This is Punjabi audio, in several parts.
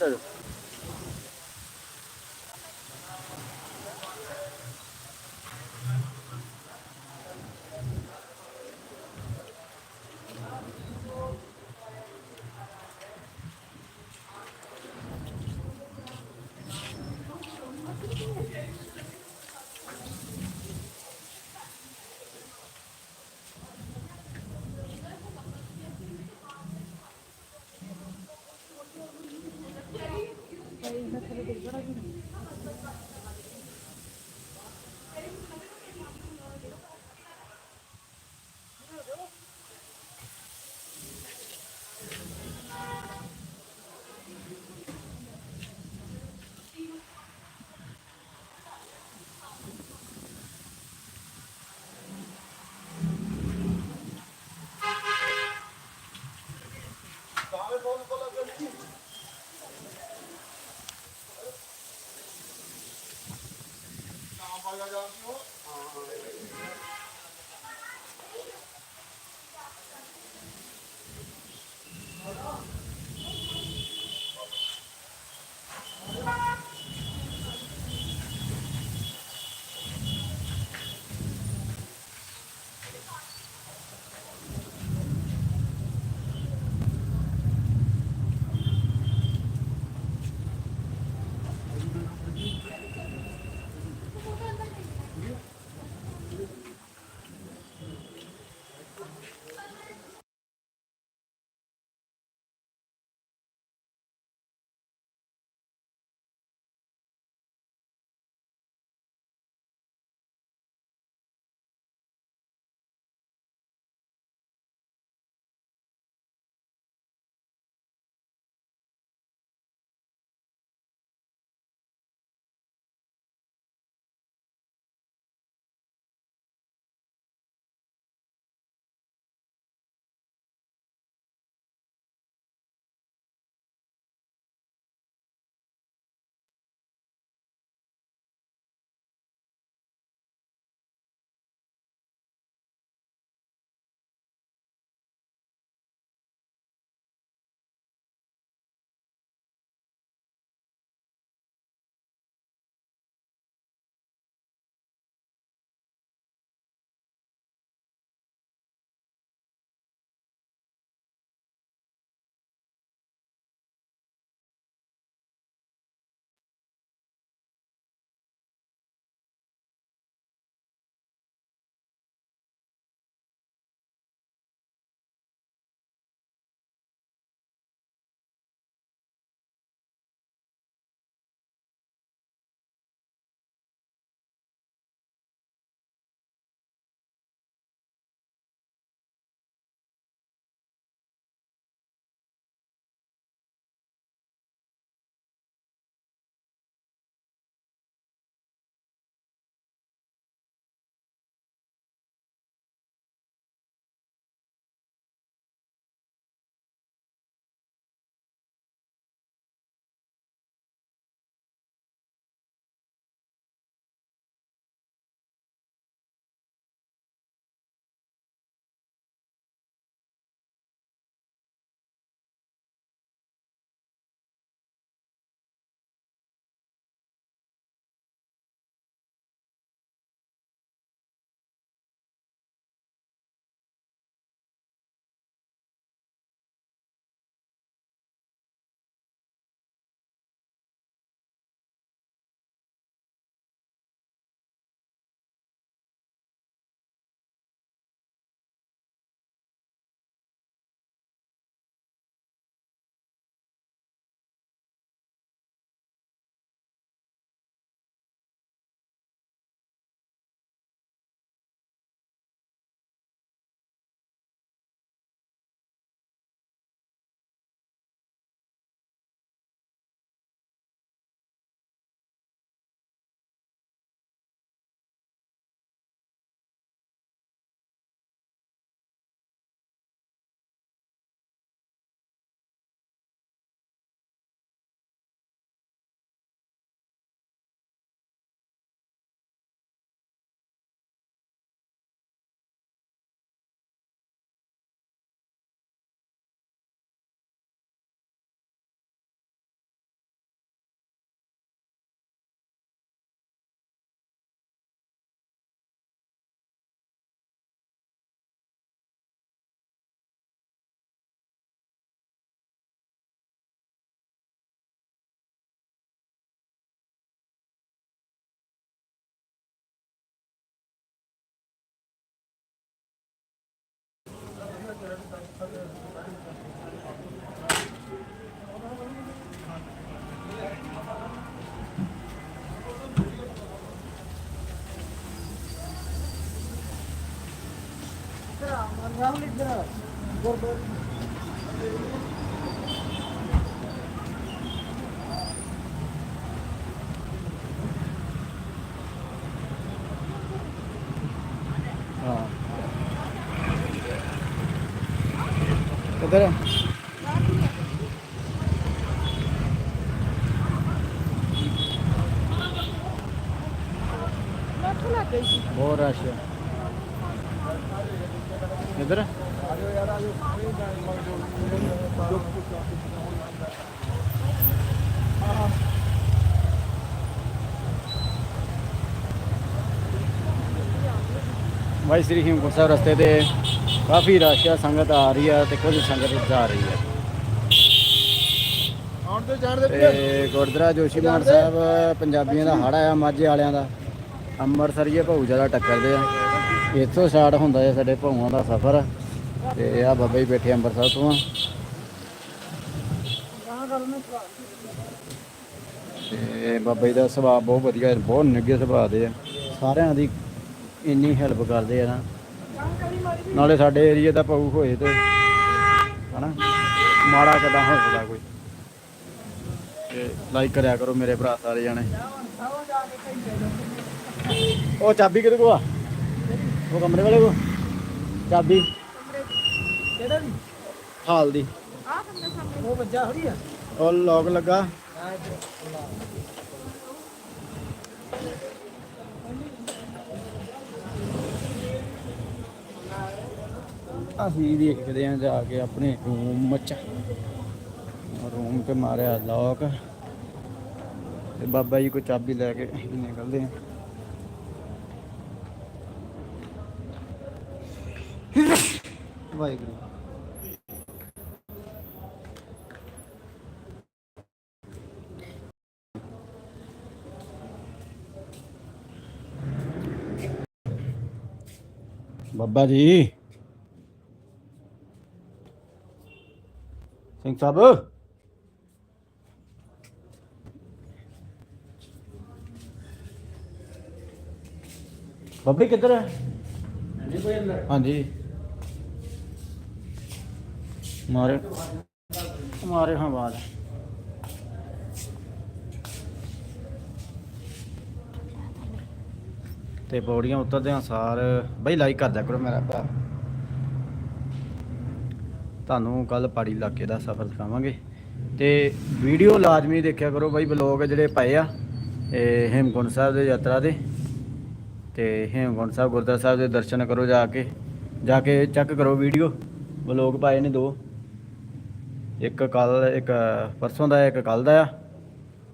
contrario. Okay, what are you doing? 아야야, 어? 아, Rahul Indra. ਕਿੱਧਰ ਲੱਖ ਲੱਗ ਗਈ ਸੀ ਬਹੁਤ ਰਸ਼ ਹੈ ਕਿੱਧਰ ਭਾਈ ਸ੍ਰੀ ਕਾਫੀ ਰਸ਼ ਆ ਸੰਗਤ ਆ ਰਹੀ ਆ ਤੇ ਕੁਝ ਸੰਗਤ ਜਾ ਰਹੀ ਆ। ਆਉਣ ਤੇ ਜਾਣ ਤੇ ਗੁਰਦੁਆਰਾ ਜੋਸ਼ੀਮਠ ਸਾਹਿਬ ਪੰਜਾਬੀਆਂ ਦਾ ਹੜ ਆਇਆ ਮਾਝੇ ਵਾਲਿਆਂ ਦਾ। ਅੰਮ੍ਰਿਤਸਰੀਏ ਭਾਊ ਜ਼ਿਆਦਾ ਟੱਕਰਦੇ ਆ। ਇੱਥੋਂ ਸਟਾਰਟ ਹੁੰਦਾ ਹੈ ਸਾਡੇ ਭਾਊਆਂ ਦਾ ਸਫ਼ਰ। ਤੇ ਆ ਬਾਬਾ ਜੀ ਬੈਠੇ ਅੰਮ੍ਰਿਤਸਰ ਤੋਂ ਆ। ਤੇ ਬਾਬਾ ਜੀ ਦਾ ਸੁਭਾਅ ਬਹੁਤ ਵਧੀਆ ਬਹੁਤ ਨਿੱਘੇ ਸੁਭਾਅ ਦੇ ਆ। ਸਾਰਿਆਂ ਦੀ ਇੰਨੀ ਹੈਲਪ ਕਰਦੇ ਆ ਨਾ। ਨਾਲੇ ਸਾਡੇ ਏਰੀਆ ਦਾ ਭਾਊ ਹੋਏ ਤੇ ਹਨਾ? ਮਾੜਾ ਕਿਦਾਂ ਹੋ ਸਕਦਾ ਕੋਈ? ਤੇ ਲਾਈਕ ਕਰਿਆ ਕਰੋ ਮੇਰੇ ਭਰਾ ਸਾਰੇ ਜਾਣੇ। ਉਹ ਚਾਬੀ ਕਿਹਦੇ ਕੋ ਆ? ਉਹ ਕਮਰੇ ਵਾਲੇ ਕੋ ਚਾਬੀ? ਕਿਹੜਾ ਵੀ ਹਾਲ ਦੀ। ਆ ਕਮਰੇ ਸਾਹਮਣੇ ਉਹ ਵੱਜਾ ਹੋਰੀ ਆ। ਉਹ ਲੋਕ ਲੱਗਾ। ਅਸੀਂ ਦੇਖਦੇ ਆਂ ਜਾ ਕੇ ਆਪਣੇ ਰੂਮ ਚ ਰੂਮ ਤੇ ਮਾਰਿਆ ਲੋਕ ਤੇ ਬਾਬਾ ਜੀ ਕੋ ਚਾਬੀ ਲੈ ਕੇ ਨਿਕਲਦੇ ਆਂ। ਵਾਹਿਗੁਰੂ। ਬਾਬਾ ਜੀ। ਸਿੰਘ ਸਾਹਿਬ ਬੱਬੀ ਕਿੱਧਰ ਹੈ ਹਾਂਜੀ ਮਾਰੇ ਮਾਰੇ ਹਾਂ ਬਾਦ ਤੇ ਪੌੜੀਆਂ ਉਤਰਦੇ ਹਾਂ ਸਾਰ, ਬਈ ਲਾਈਕ ਕਰ ਦਿਆ ਕਰੋ ਮੇਰਾ ਭਰਾ। ਤੁਹਾਨੂੰ ਕੱਲ ਪਹਾੜੀ ਇਲਾਕੇ ਦਾ ਸਫ਼ਰ ਦਿਖਾਵਾਂਗੇ। ਤੇ ਵੀਡੀਓ ਲਾਜ਼ਮੀ ਦੇਖਿਆ ਕਰੋ ਬਈ ਬਲੌਗ ਜਿਹੜੇ ਪਏ ਆ, ਇਹ ਹੇਮਕੁੰਟ ਸਾਹਿਬ ਦੇ ਯਾਤਰਾ ਦੇ। ਤੇ ਹੇਮਕੁੰਟ ਸਾਹਿਬ ਗੁਰਦੁਆਰਾ ਸਾਹਿਬ ਦੇ ਦਰਸ਼ਨ ਕਰੋ ਜਾ ਕੇ ਜਾ ਕੇ ਚੈੱਕ ਕਰੋ ਵੀਡੀਓ। ਬਲੌਗ ਪਾਏ ਨੇ ਦੋ। ਇੱਕ ਕੱਲ ਇੱਕ ਪਰਸੋਂ ਦਾ, ਇੱਕ ਕੱਲ ਦਾ ਆ।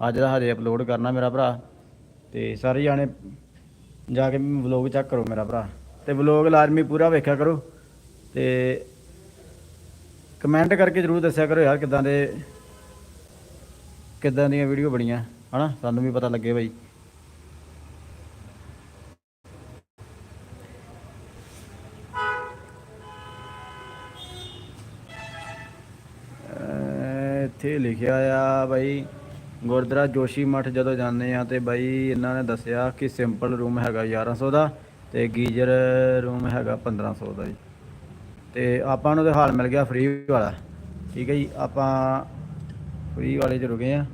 ਅੱਜ ਦਾ ਹਜੇ ਅਪਲੋਡ ਕਰਨਾ ਮੇਰਾ ਭਰਾ। ਤੇ ਸਾਰੇ ਜਾਣੇ ਜਾ ਕੇ ਵਲੌਗ ਚੈੱਕ ਕਰੋ ਮੇਰਾ ਭਰਾ। ਤੇ ਵਲੌਗ ਲਾਜ਼ਮੀ ਪੂਰਾ ਵੇਖਿਆ ਕਰੋ। ਤੇ ਕਮੈਂਟ ਕਰਕੇ ਜਰੂਰ ਦੱਸਿਆ ਕਰੋ ਯਾਰ ਕਿਦਾਂ ਦੇ, ਕਿਦਾਂ ਦੀਆਂ ਵੀਡੀਓ ਬਣੀਆਂ, ਹਨਾ? ਸਾਨੂੰ ਵੀ ਪਤਾ ਲੱਗੇ ਬਾਈ। ਇੱਥੇ ਲਿਖਿਆ ਆ ਬਾਈ, ਗੁਰਦੁਆਰਾ ਜੋਸ਼ੀ ਮਠ ਜਦੋਂ ਜਾਂਦੇ ਆ ਤੇ ਬਾਈ ਇਹਨਾਂ ਨੇ ਦੱਸਿਆ ਕਿ ਸਿੰਪਲ ਰੂਮ ਹੈਗਾ 1100 ਦਾ ਤੇ ਗੀਜ਼ਰ ਰੂਮ ਹੈਗਾ 1500 ਦਾ ਜੀ। ਤੇ ਆਪਾਂ ਨੂੰ ਤੇ ਹਾਲ ਮਿਲ ਗਿਆ ਫ੍ਰੀ ਵਾਲਾ। ਠੀਕ ਹੈ ਜੀ, ਆਪਾਂ ਫ੍ਰੀ ਵਾਲੇ 'ਚ ਰੁਕੇ ਆ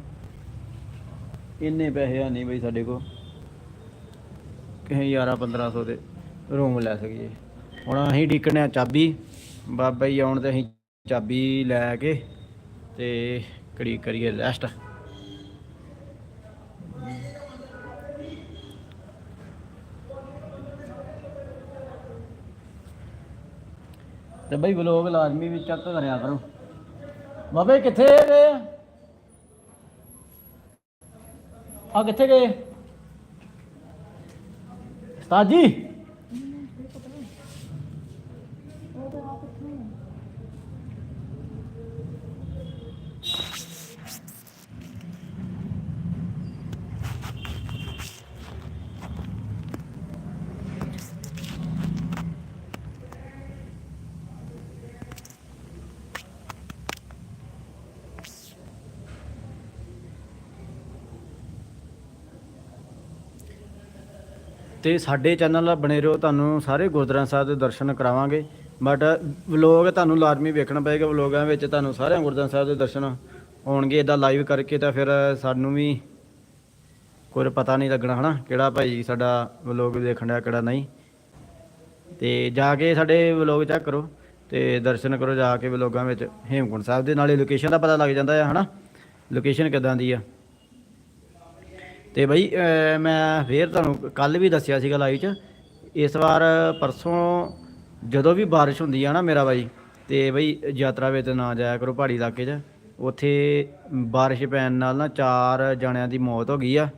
ਇੰਨੇ ਪੈਸੇ ਆ ਨਹੀਂ ਬਈ ਸਾਡੇ ਕੋਲ। ਕਹੀਂ 11 1500 ਦੇ ਰੂਮ ਲੈ ਸਕੀਏ। ਹੁਣ ਅਸੀਂ ਢੀਕਣੇ ਆ ਚਾਬੀ। ਬਾਬਾ ਜੀ ਆਉਣ ਤੇ ਅਸੀਂ ਚਾਬੀ ਲੈ ਕੇ ਤੇ ਕੜੀ ਕਰੀਏ ਰੈਸਟ ਤੇ ਬਈ ਵਲੋਗ ਲਾਜ਼ਮੀ ਵੀ ਚੈੱਕ ਕਰਿਆ ਕਰੋ। ਬਾਬੇ ਕਿੱਥੇ ਗਏ? ਆ ਕਿੱਥੇ ਗਏ? ਉਸਤਾਦ ਜੀ। ਤੇ ਸਾਡੇ ਚੈਨਲ ਨਾਲ ਬਣੇ ਰਹੋ, ਤੁਹਾਨੂੰ ਸਾਰੇ ਗੁਰਦੁਆਰਾ ਸਾਹਿਬ ਦੇ ਦਰਸ਼ਨ ਕਰਾਵਾਂਗੇ। ਬਟ ਵਲੋਗ ਤੁਹਾਨੂੰ ਲਾਜ਼ਮੀ ਵੇਖਣਾ ਪਏਗਾ ਵਲੋਗਾਂ ਵਿੱਚ ਤੁਹਾਨੂੰ ਸਾਰਿਆਂ ਗੁਰਦੁਆਰਾ ਸਾਹਿਬ ਦੇ ਦਰਸ਼ਨ ਹੋਣਗੇ ਇਦਾਂ ਲਾਈਵ ਕਰਕੇ ਤਾਂ ਫਿਰ ਸਾਨੂੰ ਵੀ ਕੋਈ ਪਤਾ ਨਹੀਂ ਲੱਗਣਾ, ਹਨਾ? ਕਿਹੜਾ ਭਾਈ ਸਾਡਾ ਵਲੋਗ ਦੇਖਣ ਡਿਆ, ਕਿਹੜਾ ਨਹੀਂ। ਤੇ ਜਾ ਕੇ ਸਾਡੇ ਵਲੋਗ ਚੈੱਕ ਕਰੋ ਤੇ ਦਰਸ਼ਨ ਕਰੋ ਜਾ ਕੇ ਵਲੋਗਾਂ ਵਿੱਚ, ਹੇਮਕੁੰਟ ਸਾਹਿਬ ਦੇ, ਨਾਲੇ ਲੋਕੇਸ਼ਨ ਦਾ ਪਤਾ ਲੱਗ ਜਾਂਦਾ ਹੈ ਹਨਾ? ਲੋਕੇਸ਼ਨ ਕਿਦਾਂ ਦੀ ਆ? ਤੇ ਬਈ ਮੈਂ ਫੇਰ ਤੁਹਾਨੂੰ ਕੱਲ ਵੀ ਦੱਸਿਆ ਸੀਗਾ ਲਾਈਵ 'ਚ, ਇਸ ਵਾਰ ਪਰਸੋਂ ਜਦੋਂ ਵੀ ਬਾਰਿਸ਼ ਹੁੰਦੀ ਆ ਨਾ ਮੇਰਾ ਬਾਈ, ਤੇ ਬਈ ਯਾਤਰਾ ਵਿੱਚ ਨਾ ਜਾਇਆ ਕਰੋ ਪਹਾੜੀ ਇਲਾਕੇ 'ਚ। ਉੱਥੇ ਬਾਰਿਸ਼ ਪੈਣ ਨਾਲ ਨਾ ਚਾਰ ਜਣਿਆਂ ਦੀ ਮੌਤ ਹੋ ਗਈ ਆ।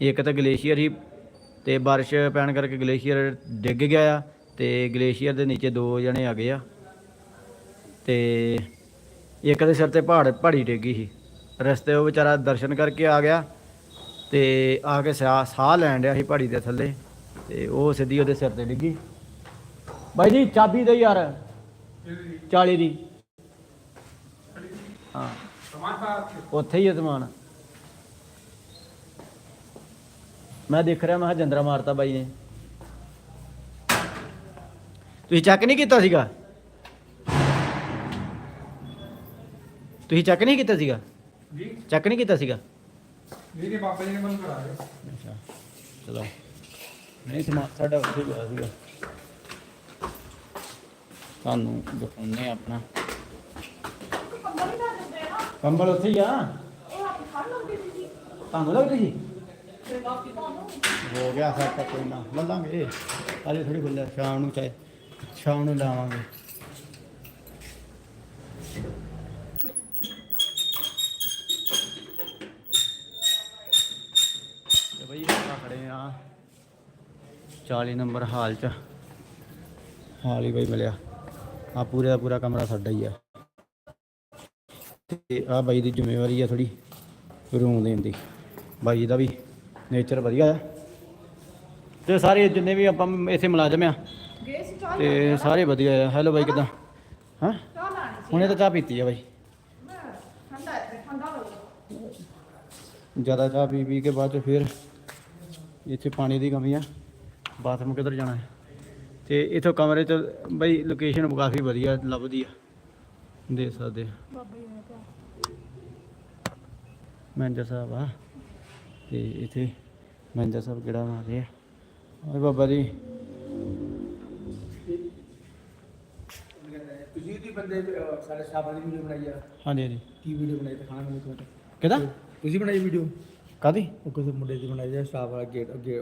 ਇੱਕ ਤਾਂ ਗਲੇਸ਼ੀਅਰ ਹੀ ਤੇ ਬਾਰਿਸ਼ ਪੈਣ ਕਰਕੇ ਗਲੇਸ਼ੀਅਰ ਡਿੱਗ ਗਿਆ ਆ ਤੇ ਗਲੇਸ਼ੀਅਰ ਦੇ ਨੀਚੇ ਦੋ ਜਣੇ ਆ ਗਏ ਆ। ਤੇ ਇੱਕ ਦੇ ਸਿਰ ਤੇ ਪਹਾੜ, ਪਹਾੜੀ ਡਿੱਗੀ ਸੀ। ਰਸਤੇ ਉਹ ਵਿਚਾਰਾ ਦਰਸ਼ਨ ਕਰਕੇ ਆ ਗਿਆ ਤੇ ਆ ਕੇ ਸਾਹ ਸਾਹ ਲੈਣ ਡਿਆ ਸੀ ਪਹਾੜੀ ਦੇ ਥੱਲੇ ਤੇ ਉਹ ਸਿੱਧੀ ਉਹਦੇ ਸਿਰ ਤੇ ਡਿੱਗੀ। ਬਾਈ ਜੀ, ਚਾਬੀ ਦੇ ਯਾਰ। 40 ਦੀ। ਹਾਂ। ਉੱਥੇ ਹੀ ਹੈ ਸਮਾਨ। ਮੈਂ ਦੇਖ ਰਿਹਾ, ਮੈਂ ਕਿਹਾ ਜੰਦਰਾ ਮਾਰਤਾ ਬਾਈ ਨੇ। ਤੁਸੀਂ ਚੈੱਕ ਨਹੀਂ ਕੀਤਾ ਸੀਗਾ? ਤੁਸੀਂ ਚੈੱਕ ਨਹੀਂ ਕੀਤਾ ਸੀਗਾ? ਜੀ ਚੈੱਕ ਨਹੀਂ ਕੀਤਾ ਸੀਗਾ? ਮੇਰੇ ਪਾਪਾ ਜੀ ਨੇ ਮੈਨੂੰ ਕਰਾ ਦਿਆ ਅੱਛਾ ਚਲੋ। ਨਹੀਂ ਸਮਾਂ ਸਾਡਾ ਉੱਥੇ ਗਿਆ ਸੀਗਾ। ਤੁਹਾਨੂੰ ਦਿਖਾਉਂਦੇ ਆ ਆਪਣਾ। ਕੰਬਲ ਉੱਥੇ ਹੀ ਆ। ਤੁਹਾਨੂੰ ਲੱਗਦੀ ਸੀ ਹੋ? ਗਿਆ ਸਾਡਾ ਕੋਈ ਨਾ। ਲੱਲਾਂਗੇ ਅਜੇ ਥੋੜੀ ਖੁੱਲਿਆ ਸ਼ਾਮ ਨੂੰ ਚਾਹੇ ਸ਼ਾਮ ਨੂੰ ਲਾਵਾਂਗੇ ਤੇ ਬਈ ਆਪਾਂ ਖੜੇ ਆ 40 ਨੰਬਰ ਹਾਲ ਚ। ਹਾਲ ਹੀ ਬਈ ਮਿਲਿਆ। ਆ ਪੂਰੇ ਦਾ ਪੂਰਾ ਕਮਰਾ ਸਾਡਾ ਹੀ ਆ। ਤੇ ਆ ਬਾਈ ਦੀ ਜ਼ਿੰਮੇਵਾਰੀ ਆ ਥੋੜੀ ਰੂਮ ਦੇਣ ਦੀ। ਬਾਈ ਦਾ ਵੀ ਨੇਚਰ ਵਧੀਆ ਆ। ਤੇ ਸਾਰੇ ਜਿੰਨੇ ਵੀ ਆਪਾਂ ਇੱਥੇ ਮੁਲਾਜ਼ਮ ਆ, ਤੇ ਸਾਰੇ ਵਧੀਆ ਆ। ਹੈਲੋ ਬਾਈ, ਕਿਦਾਂ? ਹਾਂ? ਹੁਣੇ ਤਾਂ ਚਾਹ ਪੀਤੀ ਆ ਬਾਈ। ਜ਼ਿਆਦਾ ਚਾਹ ਪੀ ਪੀ ਕੇ ਬਾਅਦ ਚ ਫਿਰ ਇੱਥੇ ਪਾਣੀ ਦੀ ਕਮੀ ਆ। ਬਾਥਰੂਮ ਕਿੱਧਰ ਜਾਣਾ ਹੈ? ਤੇ ਇਥੋਂ ਕਮਰੇ ਚ ਬਈ ਲੋਕੇਸ਼ਨ ਕਾਫੀ ਵਧੀਆ ਲੱਭਦੀ ਆ। ਦੇ ਸਕਦੇ ਆ। ਮੈਨੇਜਰ ਸਾਹਿਬ ਆ। ਤੇ ਇਥੇ ਮੈਨੇਜਰ ਸਾਹਿਬ ਕਿਹੜਾ ਮਾਰੇ ਆ। ਓਏ ਬਾਬਾ ਜੀ। ਤੁਸੀਂ ਦੀ ਬੰਦੇ ਸਾਡੇ ਸਟਾਫ ਦੀ ਵੀਡੀਓ ਬਣਾਈ ਆ। ਹਾਂਜੀ ਹਾਂਜੀ। ਕੀ ਵੀਡੀਓ ਬਣਾਈ ਦਿਖਾਣਾ ਮੈਨੂੰ ਇੱਕ ਮਿੰਟ। ਕਿਹਦਾ? ਤੁਸੀਂ ਬਣਾਈ ਵੀਡੀਓ ਕਾਦੀ ਉਹ ਕਿਸੇ ਮੁੰਡੇ ਦੀ ਬਣਾਈ ਆ ਸਟਾਫ ਵਾਲਾ ਗੇਟ ਅੱਗੇ